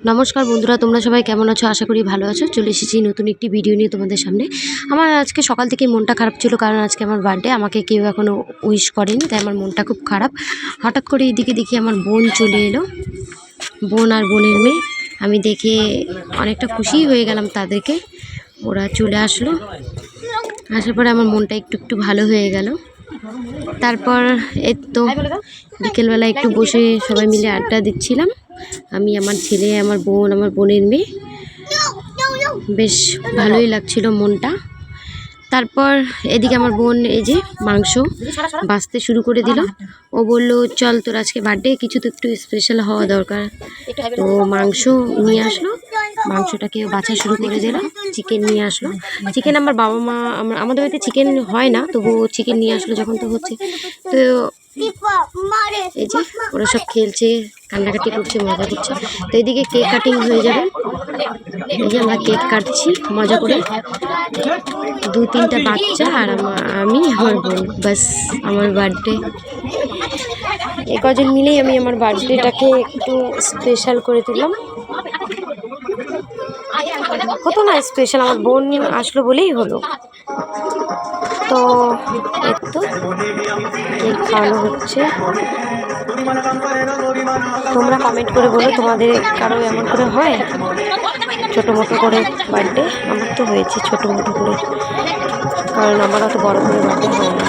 নমস্কার বন্ধুরা, তোমরা সবাই কেমন আছো? আশা করি ভালো আছো। চলে এসেছি নতুন একটি ভিডিও নিয়ে তোমাদের সামনে। আমার আজকে সকাল থেকে মনটা খারাপ ছিল, কারণ আজকে আমার বার্থডে আমাকে কেউ এখনও উইশ করেনি, তাই আমার মনটা খুব খারাপ। হঠাৎ করে এদিকে দেখি আমার বোন চলে এলো। বোন আর বোনের মেয়ে। আমি দেখে অনেকটা খুশি হয়ে গেলাম তাদেরকে। ওরা চলে আসলো। আসার পরে আমার মনটা একটু একটু ভালো হয়ে গেল। তারপর এর তো বিকেলবেলা একটু বসে সবাই মিলে আড্ডা দিচ্ছিলাম। আমি আমার ছেলে, আমার বোন, আমার বোনের মেয়ে। বেশ ভালোই লাগছিল মনটা। তারপর এদিকে আমার বোন এই যে মাংস বাঁচতে শুরু করে দিল। ও বলল, চল, তোর আজকে বার্থডে কিছু তো একটু স্পেশাল হওয়া দরকার। তো মাংস নিয়ে আসলো। মাংসটাকে বাছা শুরু করে দিল। চিকেন নিয়ে আসলো। চিকেন আমার বাবা মা আমাদের বাড়িতে চিকেন হয় না, তবুও চিকেন নিয়ে আসলো যখন তো হচ্ছে। তো এই যে ওরা সব খেলছে কান্নাকাটি করছে, মজা করছে। তো এইদিকে কেক কাটিং হয়ে যাবে। এই যে আমরা কেক কাটছি, মজা করে। দু তিনটা বাচ্চা আর আমি আমার বোন। বাস আমার বার্থডে এ কজন মিলেই আমি আমার বার্থডেটাকে একটু স্পেশাল করে তুললাম। হতো না স্পেশাল আমার বোন আসলো বলেই হলো। তো তো কেক খাওয়ানো হচ্ছে। তোমরা কমেন্ট করে বলো তোমাদের কারও এমন করে হয়? ছোটো মোটো করে বার্থডে আমার তো হয়েছে ছোটো মোটো করে। কারণ আমার অত বড় করে বার্থডে হয় না।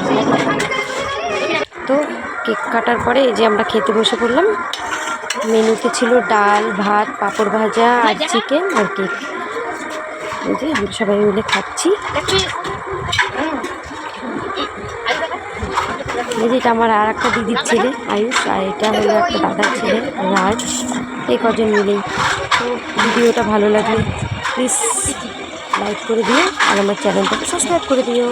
তো কেক কাটার পরে এই যে আমরা খেতে বসে পড়লাম, মেনুতে ছিল ডাল, ভাত, পাঁপড় ভাজা আর চিকেন আর কেক এই যে আমরা সবাই মিলে খাচ্ছি। যে এটা আমার আর একটা দিদির ছেলে, আয়ুষ, আর এটা হলো একটা দাদার ছেলে, রাজ, এই কজন মিলেই। তো ভিডিওটা ভালো লাগলে প্লিজ লাইক করে দিও আর আমার চ্যানেলটাকে সাবস্ক্রাইব করে দিও।